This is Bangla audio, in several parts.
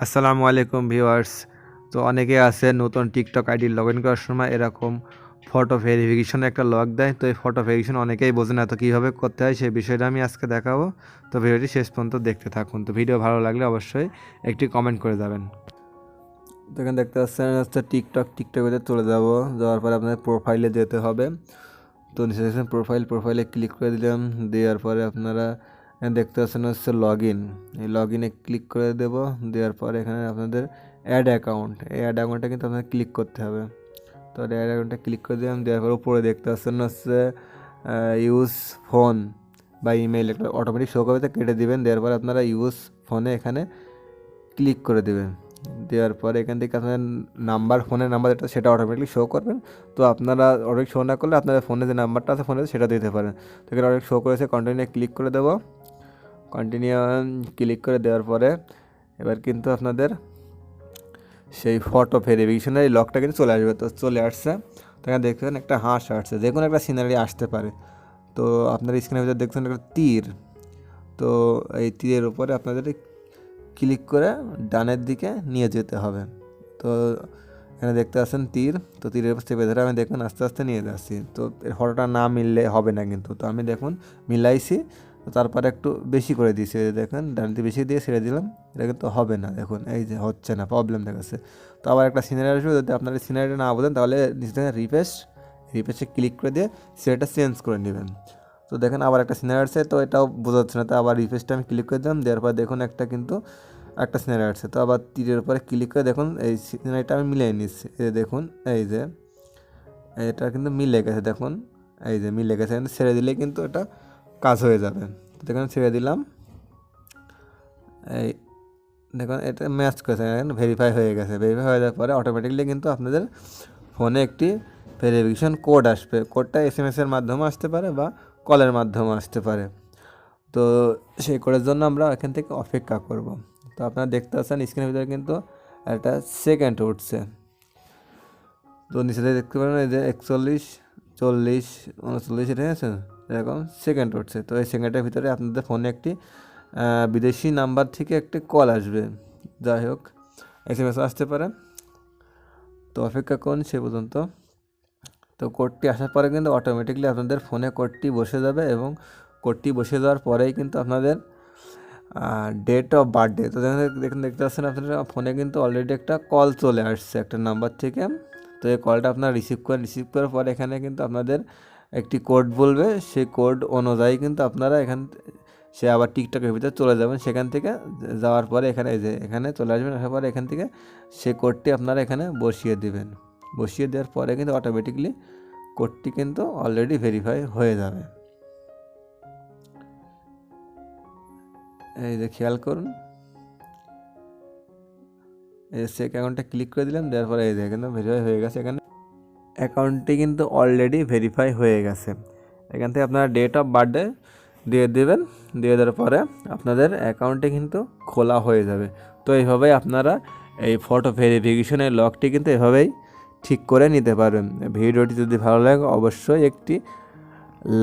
আসসালামু আলাইকুম ভিউয়ার্স। তো অনেকে আছে নতুন টিকটক আইডি লগ ইন করার সময় এরকম ফটো ভেরিফিকেশনে একটা লগ দেয়। তো এই ফটো ভেরিফিকেশন অনেকেই বোঝে না তো কীভাবে করতে হয় সেই বিষয়টা আমি আজকে দেখাবো। তো ভিডিওটি শেষ পর্যন্ত দেখতে থাকুন। তো ভিডিও ভালো লাগলে অবশ্যই একটি কমেন্ট করে যাবেন। তো এখানে দেখতে পাচ্ছেন হচ্ছে টিকটক, টিকটকে চলে যাব। যাওয়ার পরে আপনার প্রোফাইলে যেতে হবে। তো নিচে দেখছেন প্রোফাইল প্রোফাইলে ক্লিক করে দিলাম। দেওয়ার পরে আপনারা দেখতে পাচ্ছেন হচ্ছে লগ ইন এই লগ ইনে ক্লিক করে দেব, দেওয়ার পরে এখানে আপনাদের অ্যাড অ্যাকাউন্ট এই অ্যাড অ্যাকাউন্টটা কিন্তু আপনাদের ক্লিক করতে হবে। তো অ্যাড অ্যাকাউন্টটা ক্লিক করে দিলাম, দেওয়ার পর উপরে দেখতে পাচ্ছেন হচ্ছে ইউজ ফোন বা ইমেল একটা অটোমেটিক শো করবে কেটে দেবেন, দেওয়ার পরে আপনারা ইউজ ফোনে এখানে ক্লিক করে দেবেন। দেওয়ার পরে এখান থেকে আপনার নাম্বার ফোনের নাম্বার যেটা, সেটা অটোমেটিকলি শো করবেন। তো আপনারা অনেক শো না করলে আপনাদের ফোনে যে নাম্বারটা আছে ফোনে সেটা দিতে পারেন। তো এখানে অনেক শো করেছে কন্টিনিউ ক্লিক করে দেবো। কন্টিনিউ ক্লিক করে দেওয়ার পরে এবার কিন্তু আপনাদের সেই ফটো ভেরিফিকেশনের লকটা কিন্তু চলে আসবে, তো চলে আসছে। তো এখানে দেখবেন একটা হাঁস আসছে, যে কোনো একটা সিনারি আসতে পারে। তো আপনার স্ক্রিনের ভিতরে দেখছেন একটা তীর। তো এই তীরের উপরে আপনাদের ক্লিক করে ডানের দিকে নিয়ে যেতে হবে। তো এখানে দেখতে পাচ্ছেন তীর, তো তীরের উপর চেপে ধরে আমি দেখুন আস্তে আস্তে নিয়ে যাচ্ছি। তো এর ফটোটা না মিললে হবে না কিন্তু। তো আমি দেখুন মিলাইছি তারপরে একটু বেশি করে দিয়েছি দেখুন, ডানটি বেশি দিয়ে ছেড়ে দিলাম। এটা কিন্তু হবে না, দেখুন, এই যে হচ্ছে না প্রবলেম দেখাচ্ছে। তো আবার একটা সিনারি আসবে, যদি আপনার সিনারিটা না বোঝেন, তাহলে নিচে থেকে রিফ্রেশ রিফ্রেশে ক্লিক করে দিয়ে সেটা চেঞ্জ করে নেবেন। তো দেখেন আবার একটা সিনারি আসছে, তো এটাও বোঝাচ্ছে না, তো আবার রিফ্রেশটা আমি ক্লিক করে দিলাম, দেওয়ার পর দেখুন একটা কিন্তু একটা সিনারি আসছে। তো আবার তীরের উপরে ক্লিক করে দেখুন, এই সিনারিটা আমি মিলিয়ে নিচ্ছি, এই দেখুন, এই যে এটা কিন্তু মিলে গেছে, দেখুন, এই যে মিলে গেছে কিন্তু ছেড়ে দিলে কিন্তু এটা কাজ হয়ে যাবে। তো দেখুন, ছেড়ে দিলাম। এই দেখুন, এটা ম্যাচ করেছে ভেরিফাই হয়ে গেছে। ভেরিফাই হয়ে যাওয়ার পরে অটোমেটিকলি কিন্তু আপনাদের ফোনে একটি ভেরিফিকেশন কোড আসবে। কোডটা এস এম এসের মাধ্যমে আসতে পারে বা কলের মাধ্যমে আসতে পারে। তো সেই কোডের জন্য আমরা এখান থেকে অপেক্ষা করব। তো আপনারা দেখতে পাচ্ছেন স্ক্রিনের ভিতরে কিন্তু একটা সেকেন্ড উঠছে। তো নিচে দেখতে পারেন, এই যে একচল্লিশ চল্লিশ, উনচল্লিশ ঠিক আছে? এরকম সেকেন্ড উঠছে। তো এই সেকেন্ডের ভিতরে আপনাদের ফোনে একটি বিদেশি নাম্বার থেকে একটি কল আসবে। যাই হোক এস এম এস আসতে পারে। তো অপেক্ষা করুন, সে পর্যন্ত। তো কোডটি আসার পরে কিন্তু অটোমেটিকলি আপনাদের ফোনে কোডটি বসে যাবে এবং কোডটি বসে যাওয়ার পরেই কিন্তু আপনাদের ডেট অফ বার্থডে তো দেখুন, দেখতে পাচ্ছেন আপনার ফোনে কিন্তু অলরেডি একটা কল চলে আসছে একটা নাম্বার থেকে। তো এই কলটা আপনারা রিসিভ করেন রিসিভ করার পর এখানে কিন্তু আপনাদের একটি কোড বলবে। সেই কোড অনুযায়ী কিন্তু আপনারা এখান সে আবার টিকটকের ভিতরে চলে যাবেন। সেখান থেকে যাওয়ার পরে এখানে যে এখানে চলে আসবেন। আসার পরে এখান থেকে সে কোডটি আপনারা এখানে বসিয়ে দেবেন। বসিয়ে দেওয়ার পরে কিন্তু অটোমেটিকলি কোডটি কিন্তু অলরেডি ভেরিফাই হয়ে যাবে। এই যে খেয়াল করুন। এই চেক অ্যাকাউন্টে ক্লিক করে দিলাম, দেওয়ার পরে এই কিন্তু ভেরিফাই হয়ে গেছে এখানে। অ্যাকাউন্টটি কিন্তু অলরেডি ভেরিফাই হয়ে গেছে। এখান থেকে আপনারা ডেট অফ বার্থডে দিয়ে দেবেন, দিয়ে দেওয়ার পরে আপনাদের অ্যাকাউন্টে কিন্তু খোলা হয়ে যাবে। তো এইভাবেই আপনারা এই ফটো ভেরিফিকেশনের লকটি কিন্তু এভাবেই ঠিক করে নিতে পারবেন। ভিডিওটি যদি ভালো লাগে, অবশ্যই একটি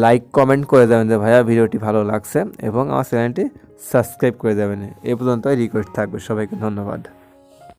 লাইক কমেন্ট করে দেবেন যে, ভাইয়া, ভিডিওটি ভালো লাগছে এবং আমার চ্যানেলটি সাবস্ক্রাইব করে দেবেন। এ পর্যন্তই রিকোয়েস্ট থাকবে। সবাইকে ধন্যবাদ।